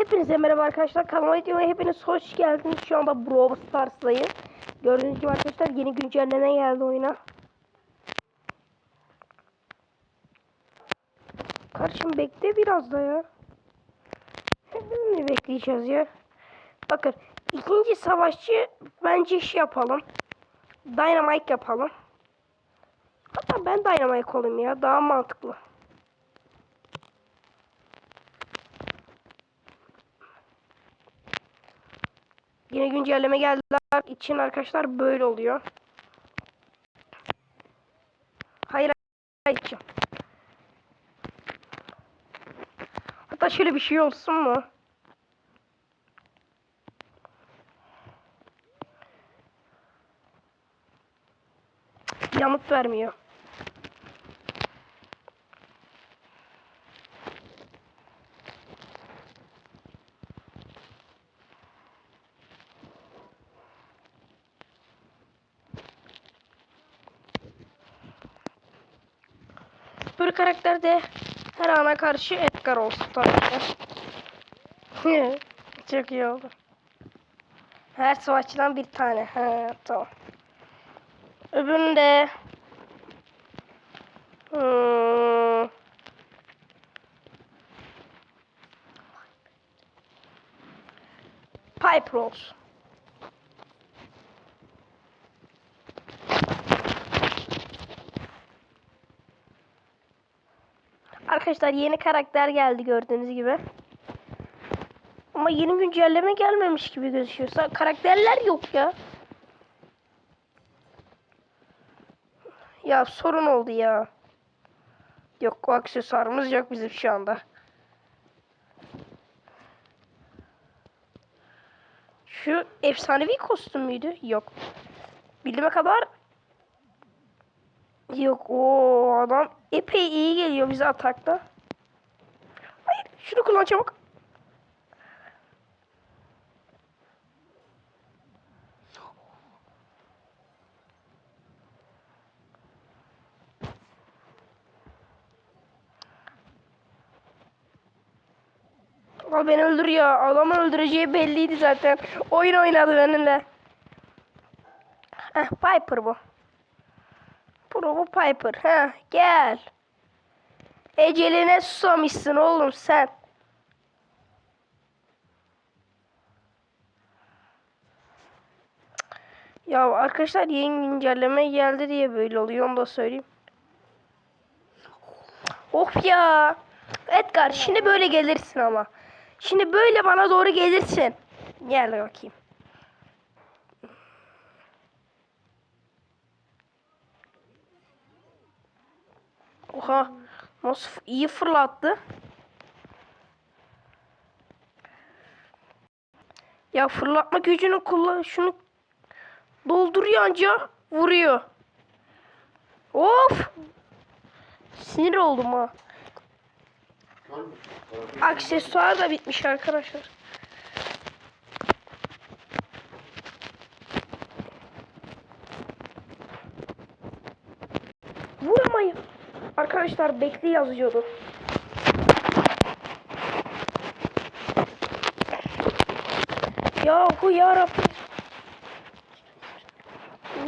Hepinize merhaba arkadaşlar. Kanalıma videoma hepiniz hoş geldiniz. Şu anda Brawl Stars'dayım. Gördüğünüz gibi arkadaşlar yeni güncelleme geldi oyuna. Kardeşim bekle biraz da ya. Mi bekleyeceğiz ya? Bakın ikinci savaşçı bence iş yapalım. Dynamite yapalım. Hatta ben Dynamite olayım ya. Daha mantıklı. Yine güncelleme geldiler için arkadaşlar böyle oluyor. Hayır hayır. Hatta şöyle bir şey olsun mu? Yanıt vermiyor. Böyle karakter de her ana karşı Edgar olsun tabii ki. Çok iyi oldu. Her savaşçıdan bir tane. Ha, tamam. Öbüründe hmm, Piper olsun. Arkadaşlar yeni karakter geldi gördüğünüz gibi. Ama yeni güncelleme gelmemiş gibi gözüküyor. Sa- Karakterler yok ya. Ya sorun oldu ya. Yok o aksesuarımız yok bizim şu anda. Şu efsanevi kostüm müydü? Yok. Bildiğime kadar Yok o adam epey iyi geliyor bize atakta. Hayır şunu kullan çabuk. Al beni öldürüyor. Adamı öldüreceği belliydi zaten. Oyun oynadı benimle. Heh, Piper bu. Pro bu Piper. Heh, gel. Eceline susamışsın oğlum sen. Ya arkadaşlar yeni güncelleme geldi diye böyle oluyor onu da söyleyeyim. Of ya. Edgar şimdi böyle gelirsin ama. Şimdi böyle bana doğru gelirsin. Gel bakayım. Oha. Nasıl iyi fırlattı. Ya fırlatma gücünü kullan. Şunu dolduruyor anca vuruyor. Of. Sinir oldum ha. Aksesuar da bitmiş arkadaşlar. Arkadaşlar bekle yazıyordu. Yahu ya Rabbim.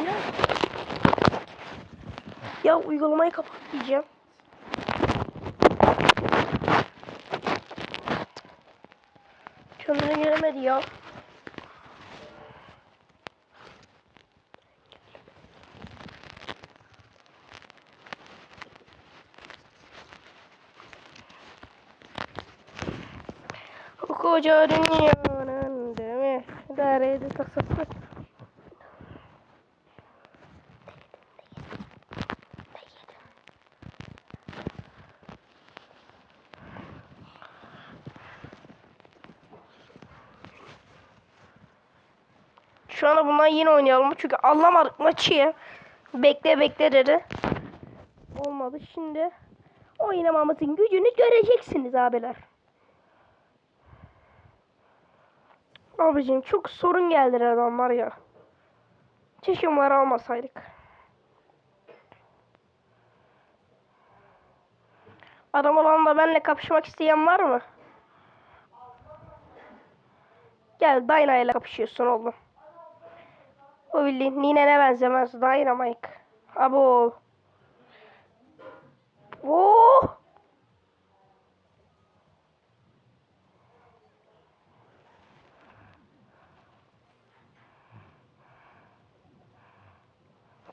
Ya. ya uygulamayı kapat diyeceğim. Kendine gelemedi ya. O koca dünyanın değil mi? Deredi tasası. Şu anda bundan yine oynayalım çünkü anlamadık maçı. Bekle bekle dedi. Olmadı şimdi. Oynamamızın gücünü göreceksiniz abiler. Abicim çok sorun geldi adamlar ya. Keşke onları almasaydık. Adam olan da benimle kapışmak isteyen var mı? Gel Dyna ile kapışıyorsun oğlum. Bu bildiğin ninene benzemez. Dynamite. Abo. Oh.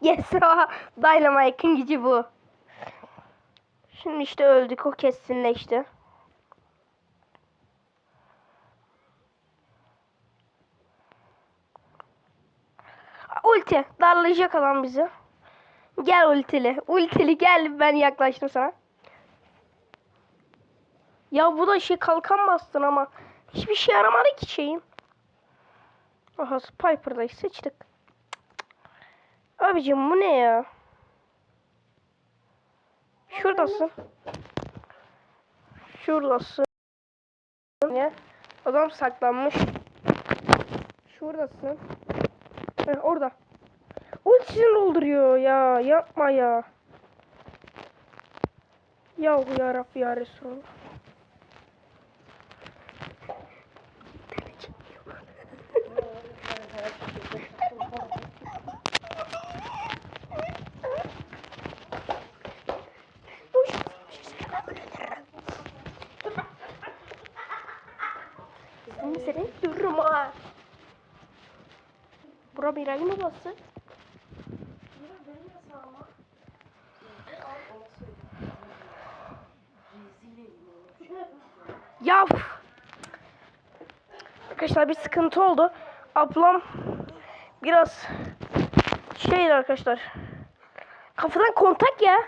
Yes. Dynamite'ın gücü bu. Şimdi işte öldük. O kesinleşti. Ulti. Darlayacak adam bizi. Gel ultili. Ultili gel ben yaklaştım sana. Ya bu da şey kalkan bastın ama hiçbir şey yaramadı ki şeyin. Aha Piper'dayı seçtik. Abicim bu ne ya? Şuradasın. Şuradasın. Ne? Adam saklanmış. Şuradasın. Heh, orada. Ultisini dolduruyor ya. Yapma ya. Ya ya Rabbi ya Resulallah. Seni durma. Mı bastı? Ya. Arkadaşlar bir sıkıntı oldu. Ablam biraz şeydi arkadaşlar. Kafadan kontak ya.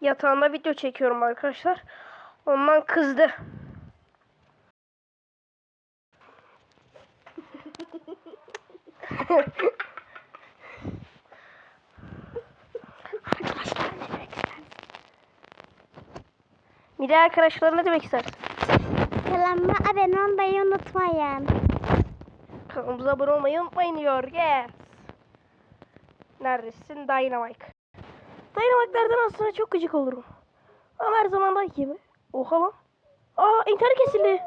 Yatağında video çekiyorum arkadaşlar. Ondan kızdı. Arkadaşlar ne demek istersin? Mide arkadaşlar ne demek istersin? Kanalıma abone olmayı unutmayın. Kanalımıza abone olmayı unutmayın diyor. Yes. Neredesin? Dynamite. Dynamite'lerden aslında çok gıcık olurum. Ama her zaman da gibi. Oha lan. Aa internet kesildi.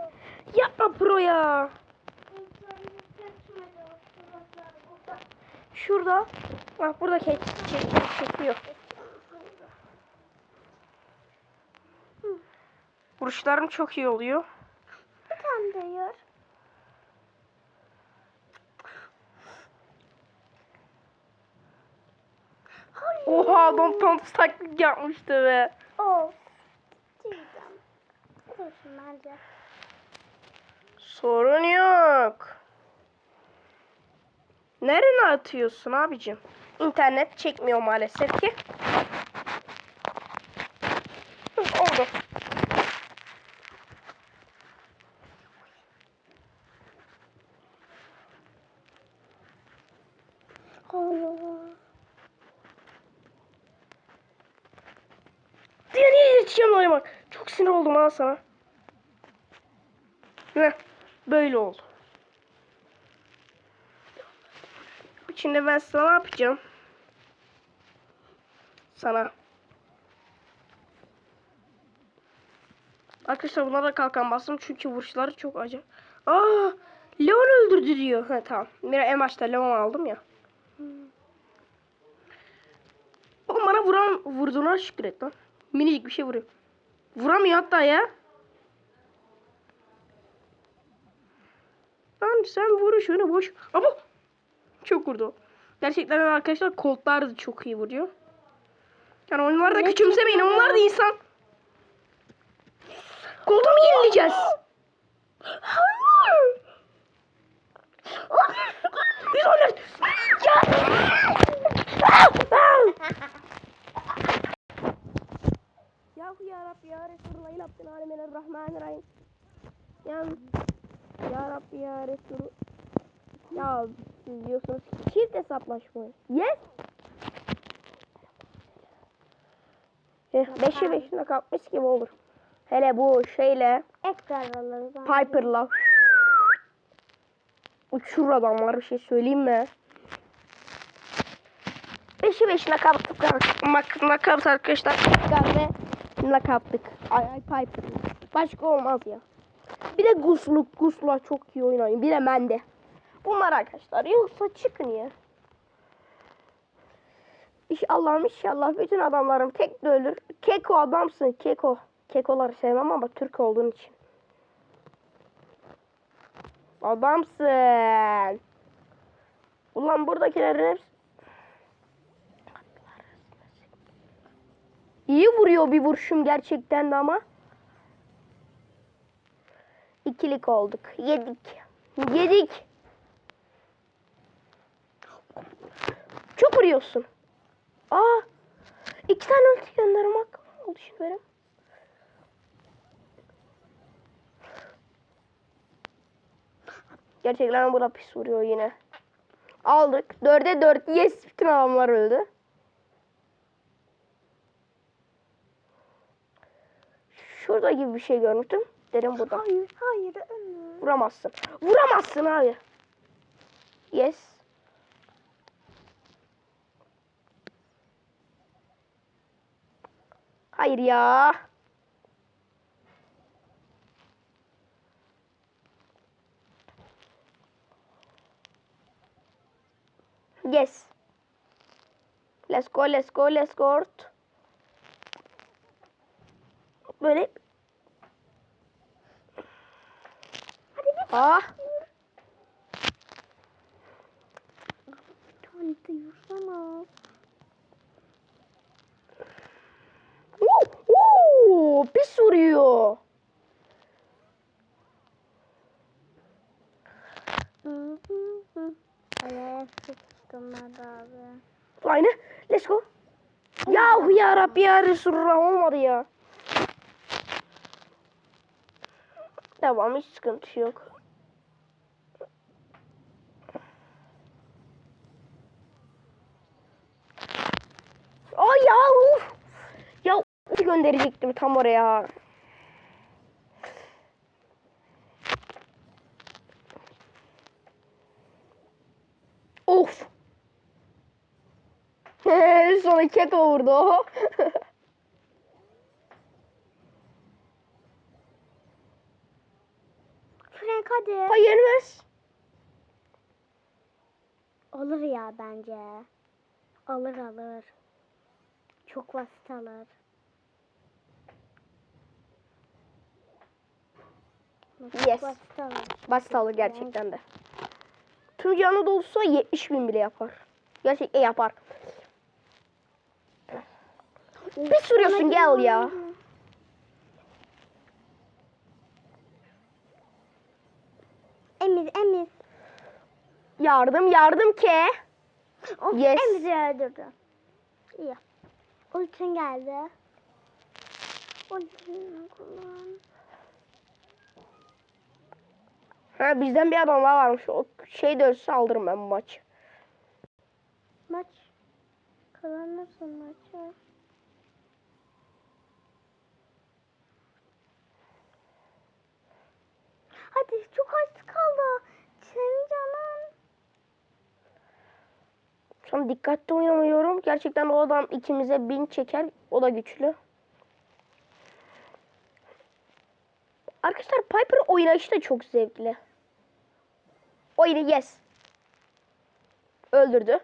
Yapma pro ya. Şurada. Bak burada çek, çek, çekiyor. Vuruşlarım çok iyi oluyor. Utandırıyor. Oha adam tam taklit yapmıştı be. Of. Sorun yok. Nereye atıyorsun abicim? İnternet çekmiyor maalesef ki. Hı, Oldu. Niye yetişeceğim bak. Çok sinir oldum ha sana. Heh, böyle oldu. Şimdi ben sana ne yapacağım? Sana. Arkadaşlar bunlara kalkan bastım çünkü vuruşları çok acı. Aa, Leon öldürdü diyor. Ha tamam. Mira en başta Leon aldım ya. Oğlum bana vuran vurduğuna şükür et lan. Minicik bir şey vuruyor. Vuramıyor hatta ya. Lan sen vuruşunu boş. Ama çok vurdu. Gerçekten arkadaşlar koltlar da çok iyi vuruyor. Yani onları da küçümsemeyin. Onlar da insan. Kolda mı yenileceğiz? Biz oynarız. Ya. Ya Rabbi ya Resulullah ya Rabbil alemin rahmanirrahim. Ya ya Rabbi ya Resul. Ya siz diyorsunuz çift hesaplaşma. Yes. Eh, beşi beşine kalkmış gibi olur. Hele bu şeyle Ekrar alırız. Piper'la uçur adamlar bir şey söyleyeyim mi? Beşi beşine kaptık. Mak nakavt arkadaşlar. Ve nakavttık. Ay ay Piper'la. Başka olmaz ya. Bir de Guslu. Guslu'la çok iyi oynayın. Bir de Mende. Bunlar arkadaşlar. Yoksa çıkın ya. İnşallah inşallah bütün adamlarım tek de ölür. Keko adamsın Keko. Kekoları sevmem ama Türk olduğun için. Adamsın. Ulan buradakilerin hepsi... İyi vuruyor bir vuruşum gerçekten de ama. İkilik olduk. Yedik. Yedik. Çok vuruyorsun. Aa, iki tane ulti gönderdim hakkım oldu şimdi benim. Gerçekten burada pis vuruyor yine. Aldık. Dörde dört. Yes. Bütün adamlar öldü. Şurada gibi bir şey görmüştüm. Dedim burada. Hayır, hayır. Vuramazsın. Vuramazsın abi. Yes. Hayır ya. Yes. Let's go, let's go, let's go. Böyle. Ah. Woo, pis vuruyor. Abi. Aynı. Let's go. Yahu ya Rabbi ya Resulullah olmadı ya. Devam hiç sıkıntı yok. Ay ya uf. Ya ulti gönderecektim tam oraya. Of. Sonra Keto vurdu. Frank hadi. Hayır yenmez. Olur ya bence. Alır alır. Çok basit alır. Yes. alır gerçekten de. Tüm canı dolsa 70 bin bile yapar. Gerçekten yapar. Bir sürüyorsun gel ya. Emir Emir. Yardım yardım ke. Of, Yes. Emir'i öldürdü. İyi. Ultin geldi. Ultini kullan. Ha bizden bir adam daha varmış. O şey de ölse alırım ben bu maçı. Maç. Kazanırsın maçı. Hadi çok az kaldı. Senin canın. Şu an dikkatli oynamıyorum. Gerçekten o adam ikimize bin çeker. O da güçlü. Arkadaşlar Piper oynayışı da çok zevkli. Oyunu yes. Öldürdü.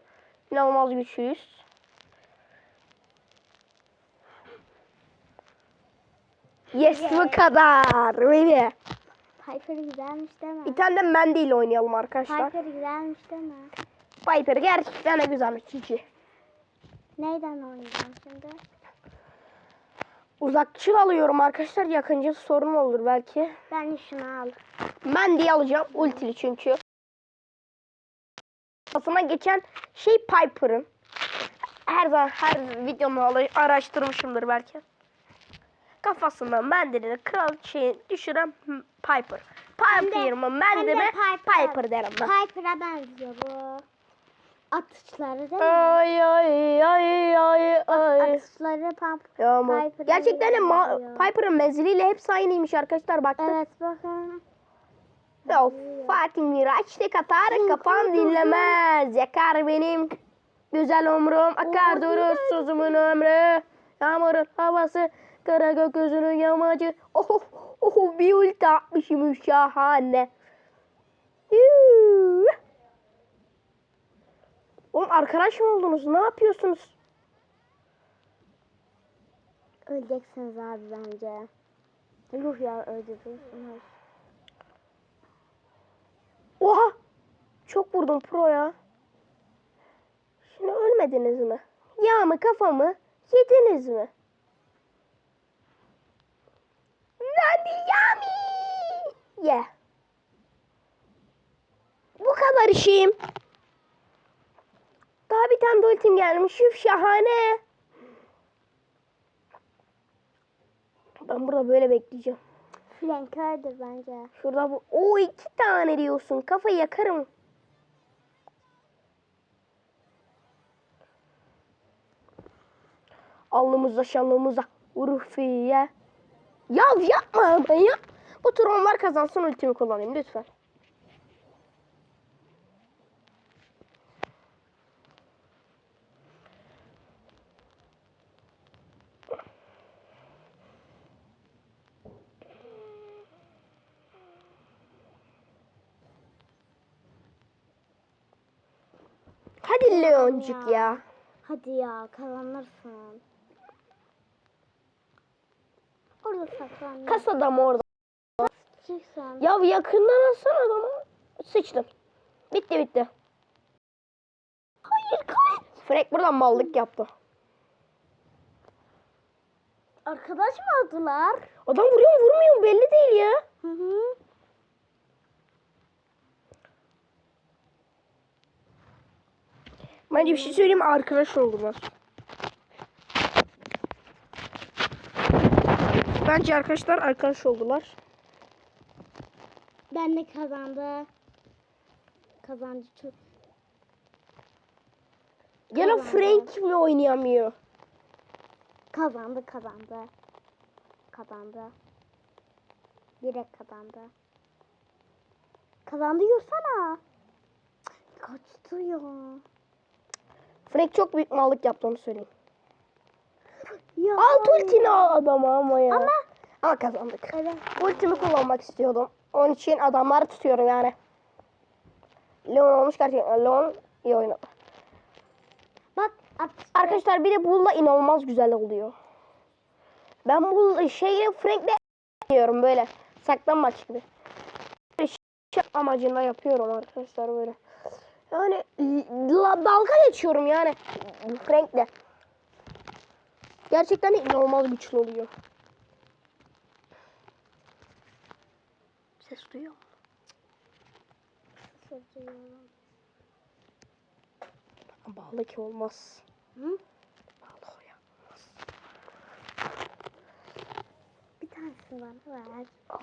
İnanılmaz güçlüyüz. Yes, bu kadar. Baby. Piper güzelmiş değil mi? Bir tane de Mandy ile oynayalım arkadaşlar. Piper güzelmiş değil mi? Piper gerçekten de güzelmiş. Cici. Neyden oynayacağım şimdi? Uzakçıl alıyorum arkadaşlar. Yakıncı sorun olur belki. Ben şunu al. Mandy'yi alacağım. Ultili çünkü. Kafasına geçen şey Piper'ın. Her zaman her videomu araştırmışımdır belki. Kafasından Mandy'nin kral şeyi düşüren Piper. Piper mı Mandy mi Piper derim ben. Piper'a benziyor bu. Atışları değil mi? Ay ay ay ay ay. Atışları pump. Yağmur. Piper'a Gerçekten de. Piper'ın menziliyle hepsi aynıymış arkadaşlar baktık. Evet bakın. Ya Fatih Miraç tek atar kafam dinlemez. Yakar benim güzel umrum akar durur suzumun ömrü. Yağmurun havası kara gökyüzünün yamacı. Oh, Oh, bir ulti atmışım şahane. Yuh. Oğlum arkadaş mı oldunuz? Ne yapıyorsunuz? Öleceksiniz abi bence. Yuh ya öldürürsünüz. Oha! Çok vurdum pro ya. Şimdi ölmediniz mi? Yağımı kafamı yediniz mi? Nani yami! Ye. Bu kadar işim. Daha bir tane de ultim gelmiş. Üf şahane. Ben burada böyle bekleyeceğim. Öldür bence. Şurada bu. O iki tane diyorsun. Kafayı yakarım. Alnımıza şanlımıza Urfiye. Ya yapma ama ya. Bu tur onlar kazansın ultimi kullanayım lütfen. Hadi Leoncuk ya. Hadi ya kazanırsın. Orada saklan. Kasada mı orada? Çıksan. Ya yakından alsana adamı. Sıçtım. Bitti bitti. Hayır kaç. Frank buradan mallık yaptı. Arkadaş mı aldılar? Adam vuruyor mu vurmuyor mu belli değil ya. Hı hı. Bence bir şey söyleyeyim arkadaş oldular. Bence arkadaşlar arkadaş oldular. Ben de kazandı. Kazancı çok. Gene Kazandı. Frank mi oynayamıyor? Kazandı kazandı. Kazandı. Direkt kazandı. Kazandı yorsana. Cık, Kaçtı ya. Frank çok büyük mallık yaptı onu söyleyeyim. Ya. Alt ultini al adama ama ya. Ama Ama kazandık. evet. Ultimi kullanmak istiyordum. Onun için adamları tutuyorum yani. Leon olmuş gerçekten. Leon iyi oynadı. Bak at. Arkadaşlar bir de Bull'la inanılmaz güzel oluyor. Ben Bull şeyle Frank'le diyorum böyle. Saklanmaç gibi. Şey amacında yapıyorum arkadaşlar böyle. Yani dalga geçiyorum yani Frank'le. Gerçekten inanılmaz güçlü oluyor. Ses duyuyor musun? Bağlı ki olmaz. Hı? Bağlı o ya. Bir tanesini bana ver. Al.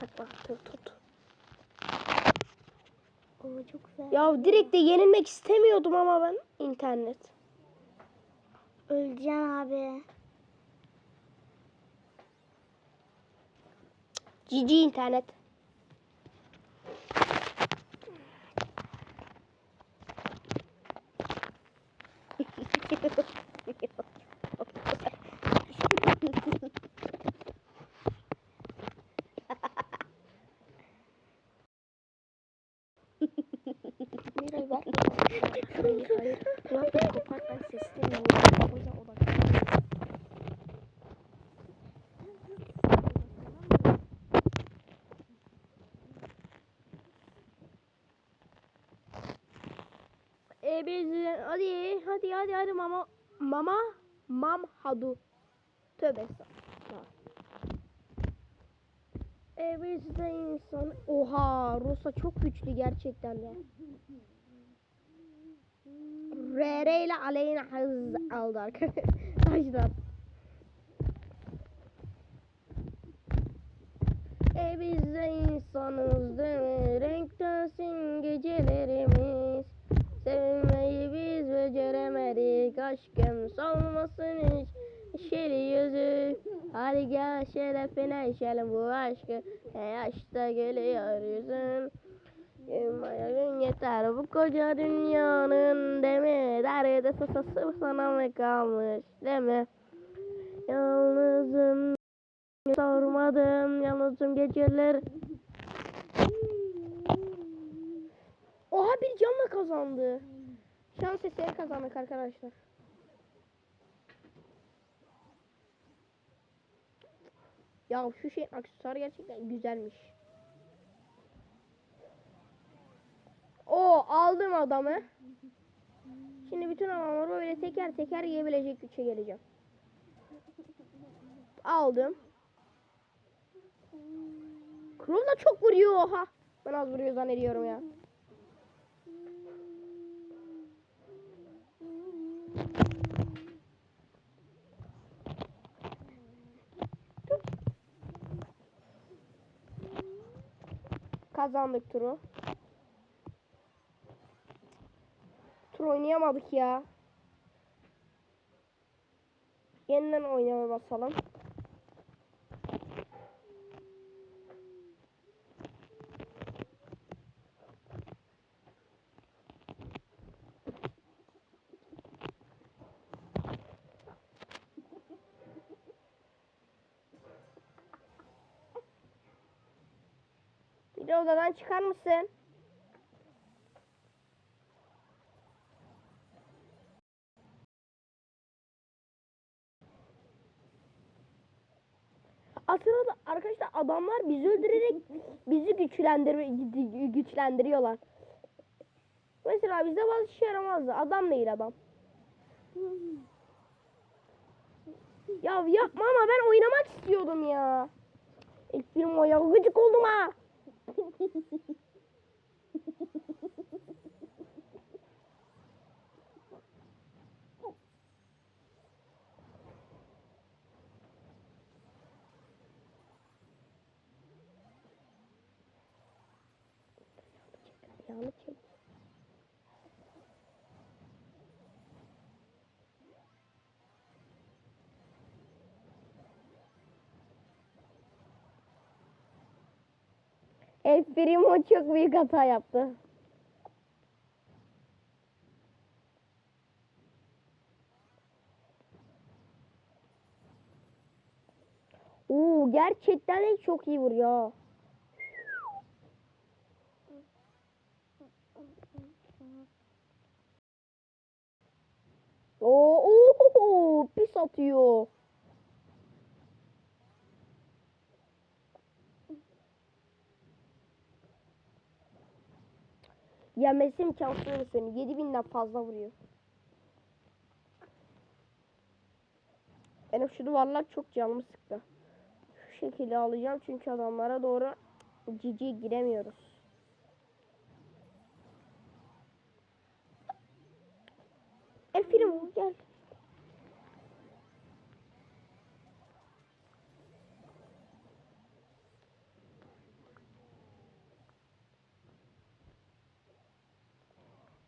Sakla tut tut. Oo çok güzel. Ya direkt de yenilmek istemiyordum ama ben internet. Öleceksin abi. Cici internet. Miray ver. Hayır hayır. Kulaklığı kopart ben sesini dinliyorum. O yüzden odaklanıyorum. E biz hadi hadi hadi hadi mama mama mam hadu. Tövbe estağfurullah. E biz de insan. Çok güçlü gerçekten de. Rere ile aleyna hız aldı arkadaşlar. E biz de insanız değil mi? Renktensin gecelerimiz. Sevmeyi biz beceremedik. Aşkım solmasın hiç. Şeri yüzü. Hadi gel şerefine içelim bu aşkı. Yaşta geliyor yüzün. Gün yeter bu koca dünyanın demi. Derdi sasası sana mı kalmış demi. Yalnızım. Sormadım. Yalnızım geceler. Oha bir canla kazandı. Şans eseri kazandık arkadaşlar. Ya şu şey aksesuarı gerçekten güzelmiş. O aldım adamı. Şimdi bütün adamları böyle teker teker yiyebilecek güce geleceğim. Aldım. Krom da çok vuruyor oha. Ben az vuruyor zannediyorum ya. Kazandık turu. Tur oynayamadık ya. Yeniden oynamaya basalım. Bir de odadan çıkar mısın? Aslında arkadaşlar adamlar bizi öldürerek bizi güçlendir güçlendiriyorlar. Mesela bize bazı işe yaramazdı. Adam değil adam. Ya yapma ama ben oynamak istiyordum ya. İlk film o ya gıcık oldum ha. Yağını çek. El Primo çok büyük hata yaptı. Oo gerçekten çok iyi vuruyor. Oo, oo, pis atıyor. Yemesi imkansız seni. 7000'den fazla vuruyor. Benim şu duvarlar çok canımı sıktı. Şu şekilde alacağım çünkü adamlara doğru cici giremiyoruz. Efendim gel.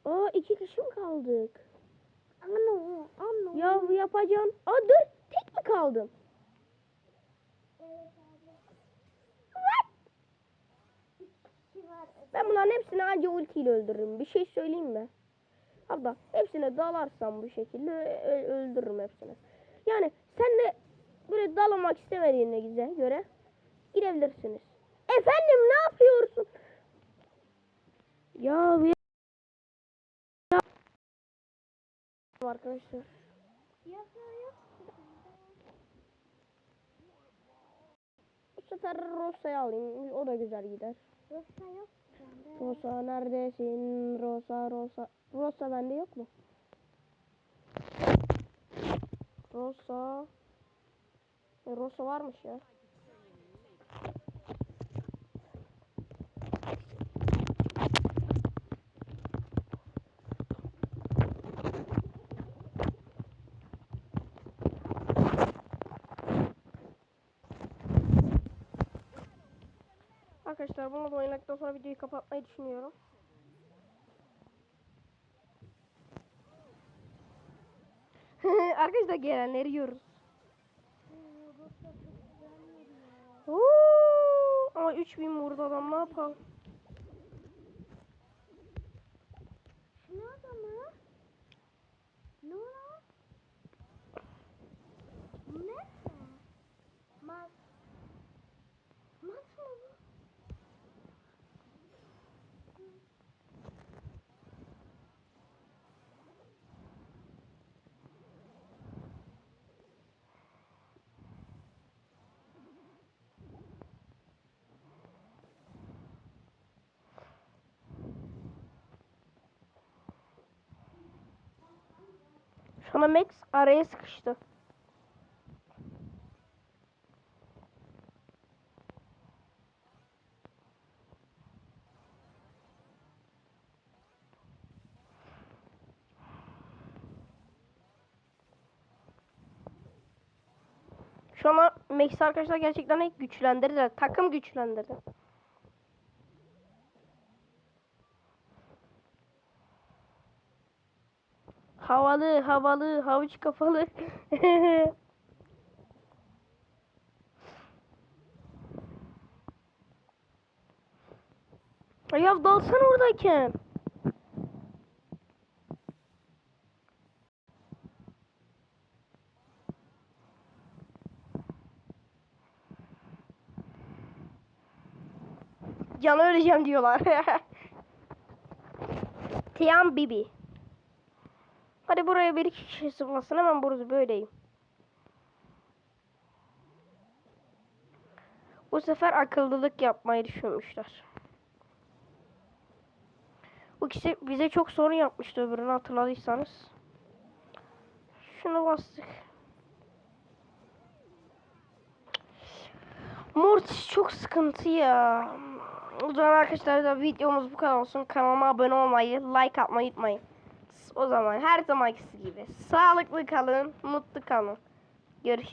Aa iki kişi mi kaldık? Ano, ano. Ya bu yapacağım. Aa dur tek mi kaldım? Ben bunların hepsini anca ultiyle öldürürüm. Bir şey söyleyeyim mi? Abla hepsine dalarsam bu şekilde öldürürüm hepsini. Yani sen de böyle dalamak istemediğine güzel göre girebilirsiniz. Efendim ne yapıyorsun? Ya- arkadaşlar. Bu sefer Rosa'yı alayım. O da güzel gider. Rosa yok. Rosa neredesin? Rosa Rosa. Rosa bende yok mu? Rosa. E, Rosa varmış ya. Arkadaşlar bunu da oynadıktan sonra videoyu kapatmayı düşünüyorum. Arkadaşlar gelenleri yiyoruz. Oo, ama 3000 vurdu adam ne yapalım? Ne adamı? Ne o? Ne? Sonra Max araya sıkıştı. Şu an Max arkadaşlar gerçekten güçlendirdiler. Takım güçlendirdi. Havalı, havalı, havuç kafalı. Ya dalsana oradayken. Can öleceğim diyorlar. Tiyan Bibi. Hadi buraya bir iki kişi sıkmasın hemen burası böyleyim. Bu sefer akıllılık yapmayı düşünmüşler. Bu kişi bize çok sorun yapmıştı öbürünü hatırladıysanız. Şunu bastık. Mortis çok sıkıntı ya. O zaman arkadaşlar da videomuz bu kadar olsun. Kanalıma abone olmayı, like atmayı unutmayın. O zaman her zamanki gibi sağlıklı kalın, mutlu kalın. Görüşürüz.